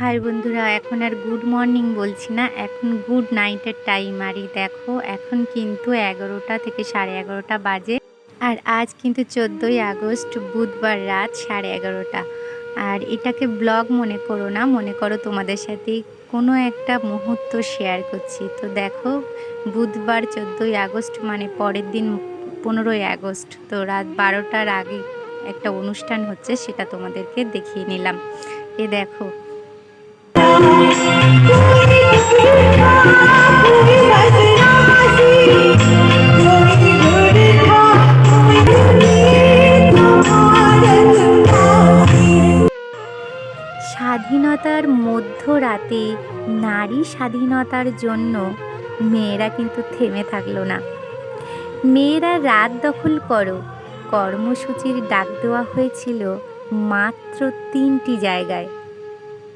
High বন্ধুরা, এখন আর good morning বলছি না, এখন গুড নাইটের টাইম আরই দেখো, এখন কিন্তু এগারোটা থেকে সাড়ে এগারোটা বাজে। আর আজ কিন্তু চোদ্দোই আগস্ট, বুধবার রাত সাড়ে এগারোটা। আর এটাকে ব্লগ মনে করো না, মনে করো তোমাদের সাথে কোনো একটা মুহূর্ত শেয়ার করছি। তো দেখো, বুধবার চোদ্দোই আগস্ট মানে পরের দিন পনেরোই আগস্ট। তো রাত বারোটার আগে একটা অনুষ্ঠান হচ্ছে, সেটা তোমাদেরকে দেখিয়ে নিলাম। এ দেখো স্বাধীনতার মধ্যরাতে নারী স্বাধীনতার জন্য মেয়েরা কিন্তু থেমে থাকল না। মেয়েরা রাত দখল করো, কর্মসূচির ডাক দেওয়া হয়েছিল মাত্র তিনটি জায়গায়।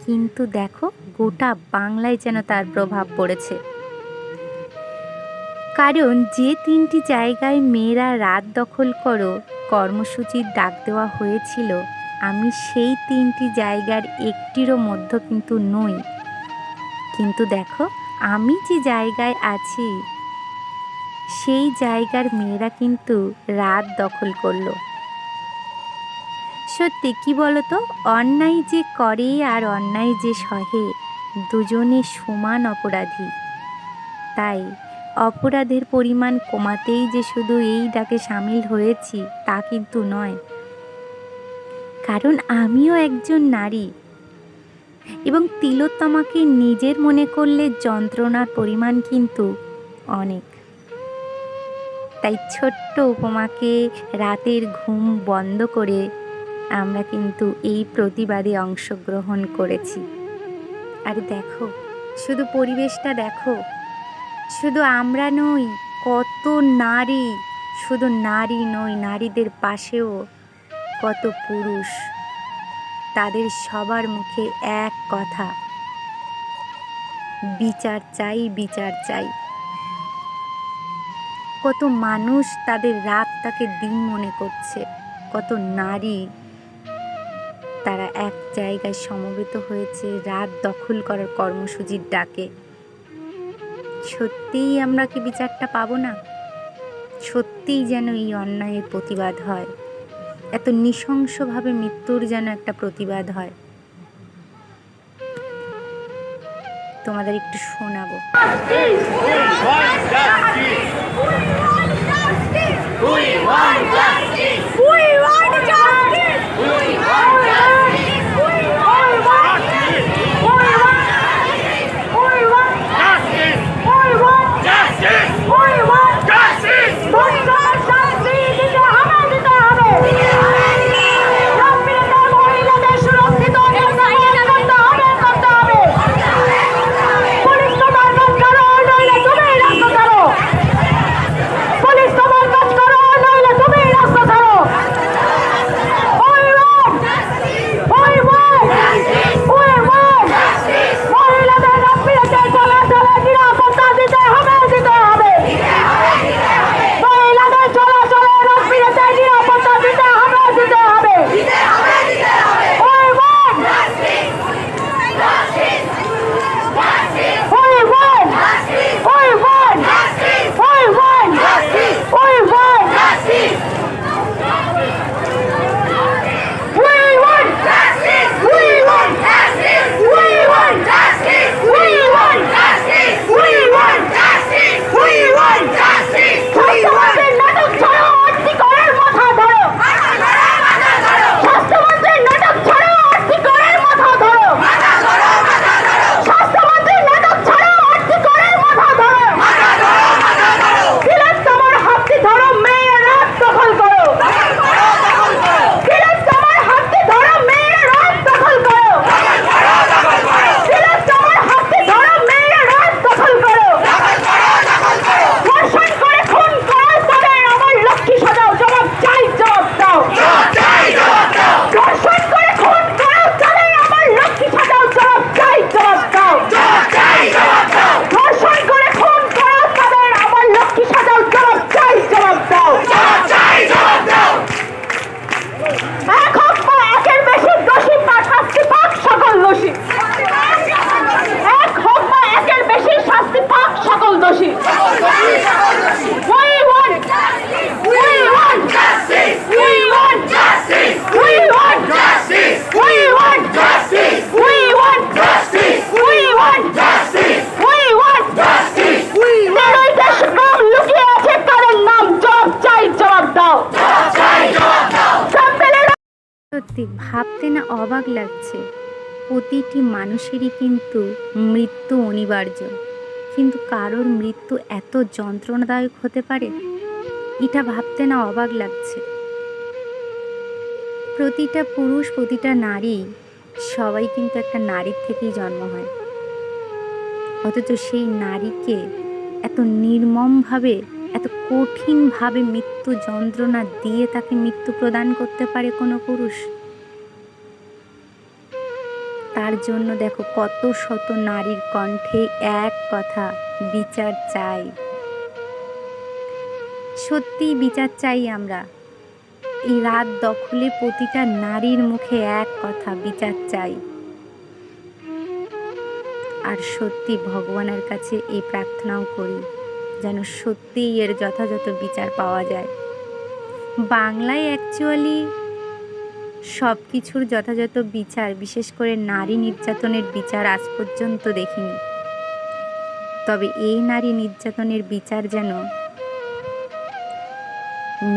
কিন্তু দেখো, গোটা বাংলায় যেন তার প্রভাব পড়েছে। কারণ যে তিনটি জায়গায় মেয়েরা রাত দখল করো, কর্মসূচির ডাক দেওয়া হয়েছিল, আমি সেই তিনটি জায়গার একটিরও মধ্য কিন্তু নই। কিন্তু দেখো, আমি যে জায়গায় আছি, সেই জায়গার মেয়েরা কিন্তু রাত দখল করল। সত্যি কি বলতো? অন্যায় যে করে আর অন্যায় যে সহে, দুজনে সমান অপরাধী। তাই অপরাধের পরিমাণ কমাতেই যে শুধু এই ডাকে সামিল হয়েছি, তা কিন্তু নয়। কারণ আমিও একজন নারী। এবং তিলোত্তমাকে নিজের মনে করলে যন্ত্রণার পরিমাণ কিন্তু অনেক। তাই ছোট্ট উপমাকে রাতের ঘুম বন্ধ করে আমরা কিন্তু এই প্রতিবাদে অংশগ্রহণ করেছি। আর দেখো, শুধু পরিবেশটা দেখো, শুধু আমরা নই, কত নারী, শুধু নারী নই, নারীদের পাশেও কত পুরুষ, তাদের সবার মুখে এক কথা, বিচার চাই বিচার চাই। কত মানুষ তাদের রাতটাকে দিন মনে করছে, কত নারী তারা এক জায়গায় সমবেত হয়েছে, রাত দখল করার কর্মসূচির ডাকে। সত্যিই আমরা কি বিচারটা পাবো না? সত্যিই যেন এই অন্যায়ের প্রতিবাদ হয়। এত নৃশংসভাবে মৃত্যুর যেন একটা প্রতিবাদ হয়। তোমাদের একটু শোনাবো। We want justice! ভাবতে না অবাক লাগছে, প্রতিটি মানুষেরই কিন্তু মৃত্যু অনিবার্য। কিন্তু কারোর মৃত্যু এত যন্ত্রণাদায়ক হতে পারে? এটা ভাবতে না অবাক লাগছে। প্রতিটা পুরুষ, প্রতিটা নারী, সবাই কিন্তু একটা নারীর থেকেই জন্ম হয়। অথচ সেই নারীকে এত নির্মমভাবে, এত কঠিনভাবে মৃত্যু যন্ত্রণা দিয়ে তাকে মৃত্যু প্রদান করতে পারে কোনো পুরুষ? তার জন্য দেখো কত শত নারীর কণ্ঠে এক কথা, বিচার চাই। সত্যিই বিচার চাই আমরা। এই রাত দখলে প্রতিটা নারীর মুখে এক কথা, বিচার চাই। আর সত্যি ভগবানের কাছে এই প্রার্থনাও করি, যেন সত্যিই এর যথাযথ বিচার পাওয়া যায়। বাংলায় অ্যাকচুয়ালি সব কিছুর যথাযথ বিচার, বিশেষ করে নারী নির্যাতনের বিচার আজ পর্যন্ত দেখিনি। তবে এই নারী নির্যাতনের বিচার যেন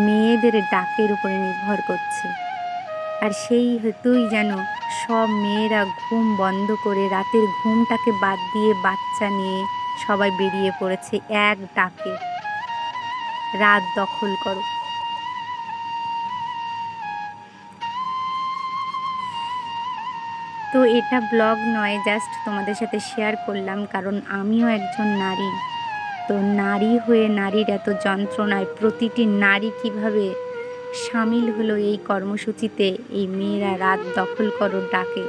মেয়েদের ডাকের উপরে নির্ভর করছে। আর সেই হেতুই যেন সব মেয়েরা ঘুম বন্ধ করে রাতের ঘুমটাকে বাদ দিয়ে বাচ্চা নিয়ে সবাই বেরিয়ে পড়েছে এক ডাকে। রাত দখল করো। তো এটা ব্লগ নয়, জাস্ট তোমাদের সাথে শেয়ার করলাম। কারণ আমিও একজন নারী। তো নারী হয়ে নারীর এত যন্ত্রণায় প্রতিটি নারী কীভাবে সামিল হলো এই কর্মসূচিতে, এই মেয়েরা রাত দখল করো ডাকে,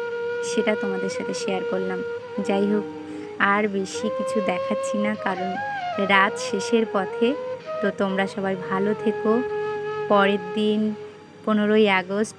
সেটা তোমাদের সাথে শেয়ার করলাম। যাই হোক, আর বেশি কিছু দেখাচ্ছি না, কারণ রাত শেষের পথে। তো তোমরা সবাই ভালো থেকো। পরের দিন, পনেরোই আগস্ট